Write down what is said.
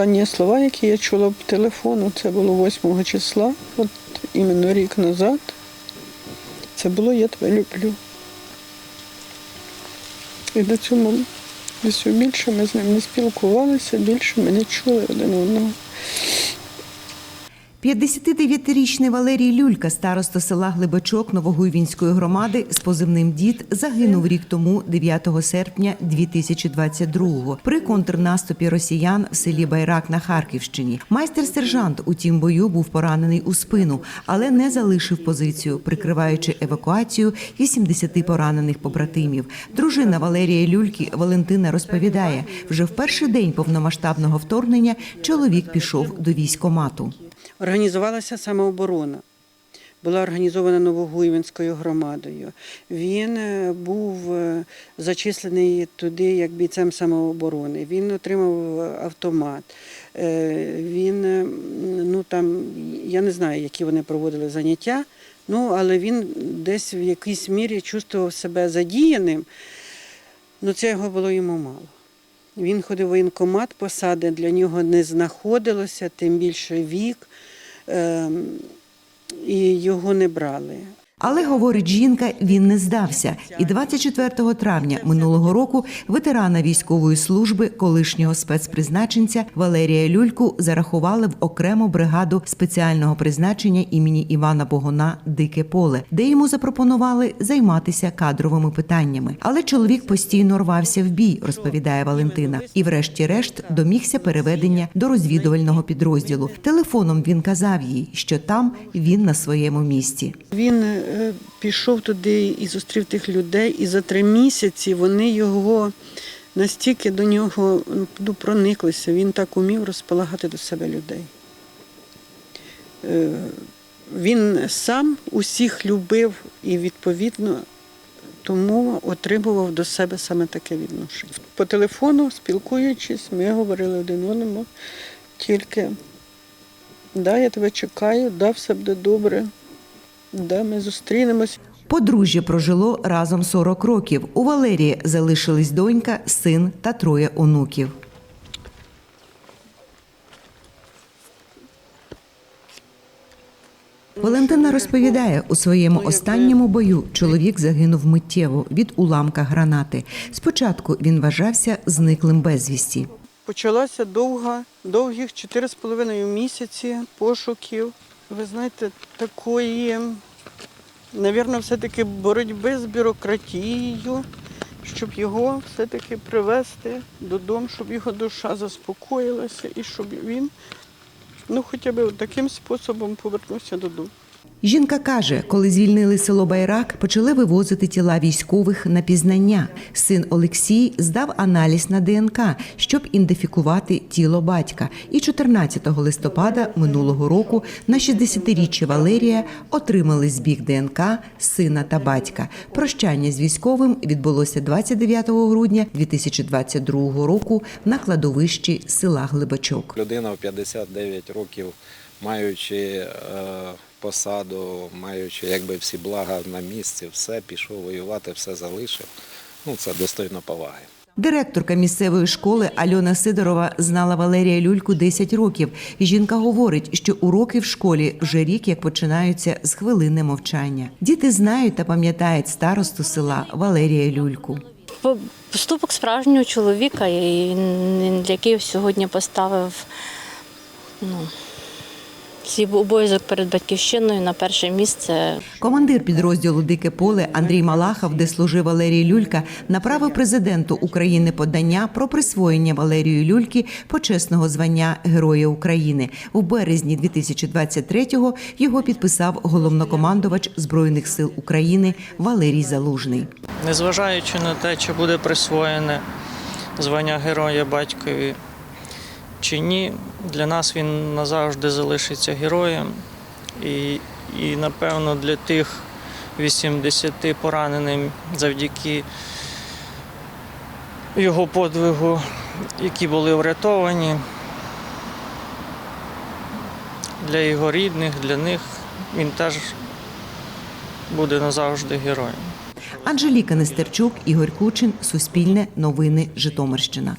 останні слова, які я чула по телефону, це було 8 числа, от іменно рік назад. Це було Я тебе люблю. І до цього все більше ми з ним не спілкувалися, більше ми не чули один одного. 59-річний Валерій Люлька, староста села Глибачок Новогуйвінської громади з позивним дід, загинув рік тому, 9 серпня 2022-го, при контрнаступі росіян в селі Байрак на Харківщині. Майстер-сержант у тім бою був поранений у спину, але не залишив позицію, прикриваючи евакуацію 80 поранених побратимів. Дружина Валерія Люльки Валентина розповідає, вже в перший день повномасштабного вторгнення чоловік пішов до військомату. Організувалася самооборона. Була організована Новогуйвинською громадою. Він е, був е, зачислений туди як бійцем самооборони. Він отримав автомат. Е, Він, е, ну там, я не знаю, які вони проводили заняття, ну але він десь в якійсь мірі чувствував себе задіяним. Ну, цього було йому мало. Він ходив в воєнкомат, посади для нього не знаходилося, тим більше вік, ем, і його не брали. Але говорить жінка, він не здався. І 24 травня минулого року ветерана військової служби, колишнього спецпризначенця Валерія Люльку зарахували в окрему бригаду спеціального призначення імені Івана Богона Дике поле, де йому запропонували займатися кадровими питаннями. Але чоловік постійно рвався в бій, розповідає Валентина. І, врешті-решт, домігся переведення до розвідувального підрозділу. Телефоном він казав їй, що там він на своєму місці. Він пішов туди і зустрів тих людей, і за три місяці вони його настільки до нього ну, прониклися. Він так умів розполагати до себе людей. Е, Він сам усіх любив і відповідно тому отримував до себе саме таке відношення. По телефону, спілкуючись, ми говорили один одному тільки да, я тебе чекаю, да, все буде добре. Да, ми зустрінемось. Подружжя прожило разом 40 років. У Валерії залишились донька, син та троє онуків. Валентина розповідає, у своєму останньому бою чоловік загинув миттєво від уламка гранати. Спочатку він вважався зниклим безвісті. Почалася довга, довгих 4,5 місяці пошуків. Ви знаєте, такої, навірно, все-таки боротьби з бюрократією, щоб його все-таки привезти додому, щоб його душа заспокоїлася і щоб він ну, хоча б таким способом повернувся додому. Жінка каже, коли звільнили село Байрак, почали вивозити тіла військових на пізнання. Син Олексій здав аналіз на ДНК, щоб ідентифікувати тіло батька. І 14 листопада минулого року на 60-річчя Валерія отримали збіг ДНК сина та батька. Прощання з військовим відбулося 29 грудня 2022 року на кладовищі села Глибачок. Людина в 59 років, маючи е, посаду, маючи якби всі блага на місці, все пішов воювати, все залишив. Ну це достойно поваги. Директорка місцевої школи Альона Сидорова знала Валерія Люльку 10 років. Жінка говорить, що уроки в школі вже рік як починаються з хвилини мовчання. Діти знають та пам'ятають старосту села Валерія Люльку. Поступок справжнього чоловіка, який сьогодні поставив ну, свій обов'язок перед батьківщиною на перше місце. Командир підрозділу Дике поле Андрій Малахов, де служив Валерій Люлька, направив президенту України подання про присвоєння Валерію Люльки почесного звання Героя України. У березні 2023-го його підписав головнокомандувач збройних сил України Валерій Залужний. Незважаючи на те, чи буде присвоєне звання Героя батькові чи ні, для нас він назавжди залишиться героєм. І, і напевно, для тих 80 пораненим завдяки його подвигу, які були врятовані, для його рідних, для них він теж буде назавжди героєм. Анжеліка Нестерчук, Ігор Кучин, Суспільне, Новини, Житомирщина.